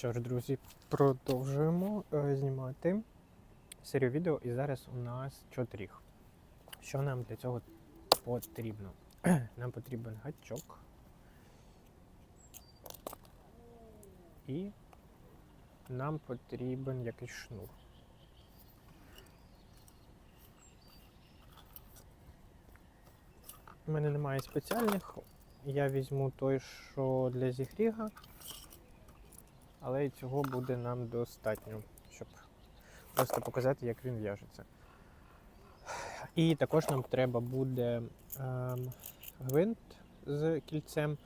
Що ж, друзі, продовжуємо е, знімати серію відео, і зараз у нас чотріг. Що нам для цього потрібно? Нам потрібен гачок і нам потрібен якийсь шнур. У мене немає спеціальних. Я візьму той, що для зігріга, але і цього буде нам достатньо, щоб просто показати, як він в'яжеться. І також нам треба буде ем, гвинт з кільцем.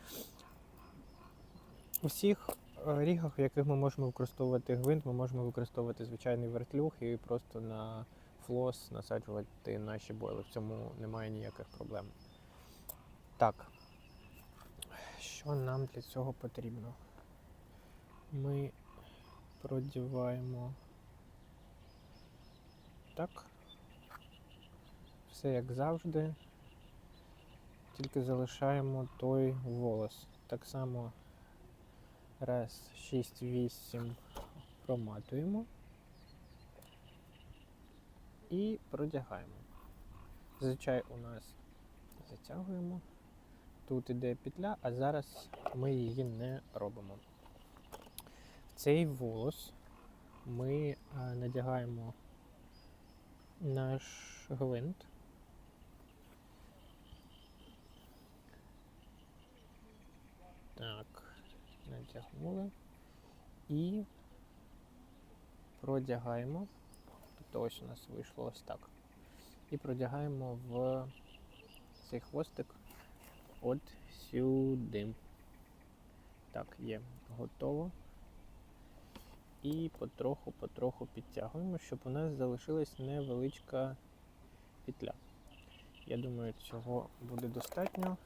У всіх е, рігах, в яких ми можемо використовувати гвинт, ми можемо використовувати звичайний вертлюг і просто на флос насаджувати наші бойли. В цьому немає ніяких проблем. Так, що нам для цього потрібно? Ми продіваємо так. Все як завжди. Тільки залишаємо той волос. Так само раз, 6-8 проматуємо і продягаємо. Зазвичай у нас затягуємо. Тут іде петля, а зараз ми її не робимо. Цей волос ми надягаємо наш гвинт. Так, надягнули і продягаємо. Тобто ось у нас вийшло ось так. І продягаємо в цей хвостик от сюди. Так, є, готово. І потроху-потроху підтягуємо, щоб у нас залишилась невеличка петля. Я думаю, цього буде достатньо.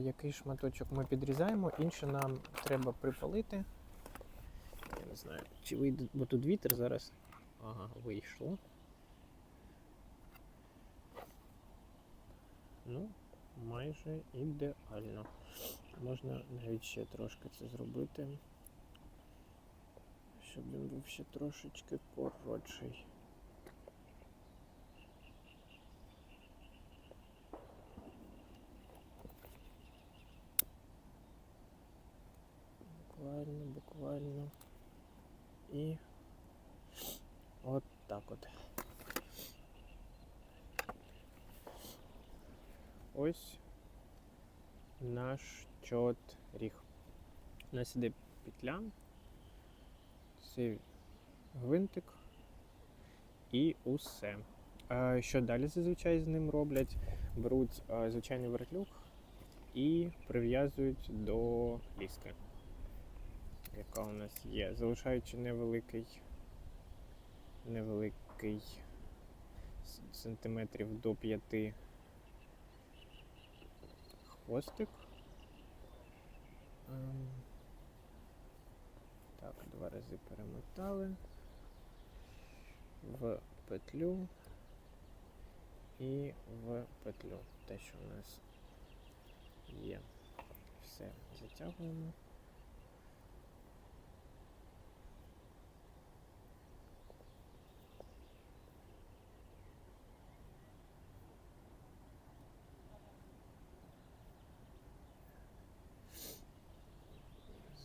Який шматочок ми підрізаємо, інше нам треба припалити. Я не знаю, чи вийде, бо тут вітер зараз. Ага, вийшло. Ну, майже ідеально. Можна навіть ще трошки це зробити, щоб він був ще трошечки коротший. Буквально, буквально. І от так от. Ось наш чот-ріг. У нас іде петля, цей гвинтик і усе. Що далі зазвичай з ним роблять? Беруть звичайний вертлюг і прив'язують до ліски, яка у нас є, залишаючи невеликий, невеликий сантиметрів до 5 хвостик. Ем, Так, два рази перемотали в петлю і в петлю. Те, що у нас є. Все, затягуємо.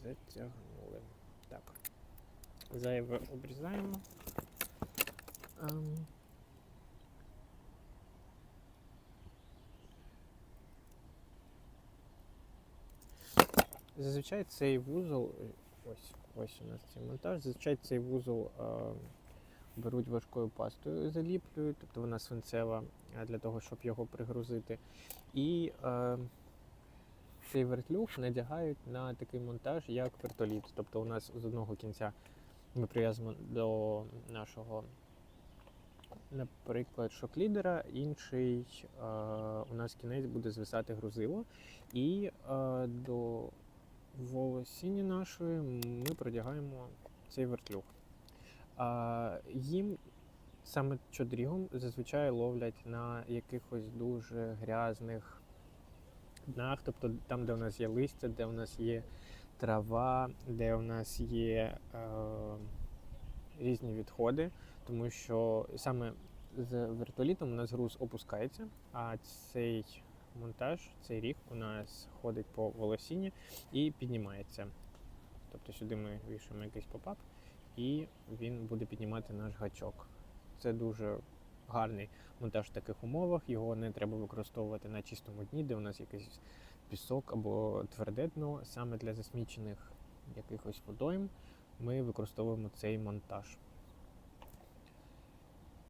Затягнули. Зайве обрізаємо. Ем. Зазвичай цей вузол, е, ось, ось у нас цей монтаж, зазвичай цей вузол е, беруть важкою пастою, заліплюють, тобто вона свинцева е, для того, щоб його пригрузити. І е, цей вертлюг надягають на такий монтаж, як вертоліт. Тобто у нас з одного кінця ми прив'язуємо до нашого, наприклад, шок-лідера, інший е, у нас кінець буде звисати грузило. І е, до волосіні нашої ми продягаємо цей вертлюг. А, їм саме чодрігом зазвичай ловлять на якихось дуже грязних днах, тобто там, де у нас є листя, де у нас є трава, де у нас є е, різні відходи, тому що саме з вертолітом у нас груз опускається, а цей монтаж, цей ріг у нас ходить по волосіні і піднімається. Тобто сюди ми вішаємо якийсь попап, і він буде піднімати наш гачок. Це дуже гарний монтаж в таких умовах. Його не треба використовувати на чистому дні, де у нас якийсь пісок або тверде дно. Саме для засмічених якихось водойм ми використовуємо цей монтаж.